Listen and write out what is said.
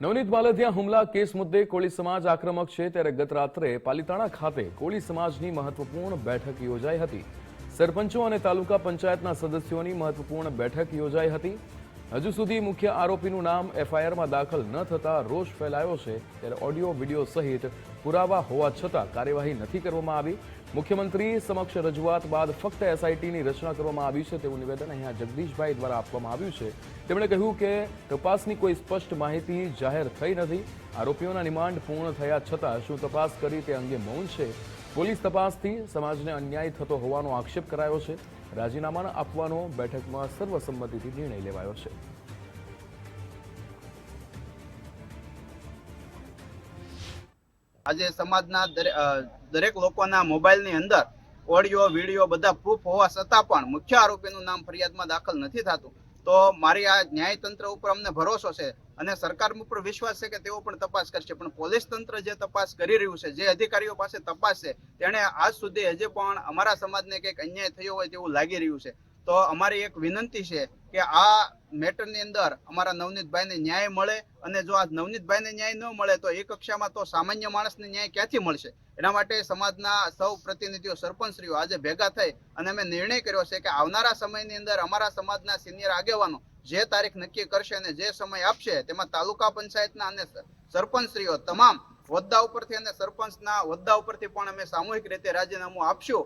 નવનીત બાલધિયા હુમલા કેસ મુદ્દે કોળી સમાજ આક્રમક છે ત્યારે ગત રાત્રે પાલિતાણા ખાતે કોળી સમાજની મહત્વપૂર્ણ બેઠક યોજાઈ હતી. સરપંચો અને તાલુકા પંચાયતના સદસ્યોની મહત્વપૂર્ણ બેઠક યોજાઈ હતી. હજુ સુધી મુખ્ય આરોપીનું નામ એફઆઈઆરમાં દાખલ ન થતા રોષ ફેલાયો છે ત્યારે ઓડિયો, વીડિયો સહિત પુરાવા હોવા છતાં કાર્યવાહી નથી કરવામાં આવી. મુખ્યમંત્રી સમક્ષ રજૂઆત બાદ ફક્ત એસઆઈટીની રચના કરવામાં આવી છે તેવું નિવેદન અહીંયા જગદીશભાઈ દ્વારા આપવામાં આવ્યું છે. તેમણે કહ્યું કે તપાસની કોઈ સ્પષ્ટ માહિતી જાહેર થઈ નથી. આરોપીઓના રિમાન્ડ પૂર્ણ થયા છતાં શું તપાસ કરી તે અંગે મૌન છે? પોલીસ તપાસથી સમાજને અન્યાય થતો હોવાનો આક્ષેપ કરાયો છે. રાજીનામા આપવાનો બેઠકમાં સર્વસંમતિથી નિર્ણય લેવાયો છે. આજે સમાજના દરે- દરેક લોકોના મોબાઈલની અંદર ઓડિયો, વીડિયો બધા પ્રૂફ હોવા છતાં પણ મુખ્ય આરોપીનું નામ ફરિયાદમાં દાખલ નથી થતું. તો મારી આ ન્યાયતંત્ર ઉપર અમને ભરોસો છે અને સરકાર ઉપર વિશ્વાસ છે કે તેઓ પણ તપાસ કરશે. પણ પોલીસ તંત્ર જે તપાસ કરી રહ્યું છે, જે અધિકારીઓ પાસે તપાસ છે, તેણે આજ સુધી હજી પણ અમારા સમાજને કંઈક અન્યાય થયો હોય તેવું લાગી રહ્યું છે. તો અમારી એક વિનંતી છે કે આ મેટરની અંદર અમારા નવનીતભાઈને ન્યાય મળે અને જો આ નવનીતભાઈને ન્યાય ન મળે તો એ કક્ષામાં તો સામાન્ય માણસને ન્યાય ક્યાંથી મળશે? એના માટે સમાજના સૌ પ્રતિનિધિઓ, સરપંચશ્રીઓ આજે ભેગા થઈ અને અમે નિર્ણય કર્યો છે કે આવનારા સમયની અંદર અમારા સમાજના સિનિયર આગેવાનો જે તારીખ નક્કી કરશે અને જે સમય આપશે તેમાં તાલુકા પંચાયતના અને સરપંચશ્રીઓ તમામ હોદ્દા ઉપરથી અને સરપંચના હોદ્દા ઉપરથી પણ અમે સામૂહિક રીતે રાજીનામું આપશું.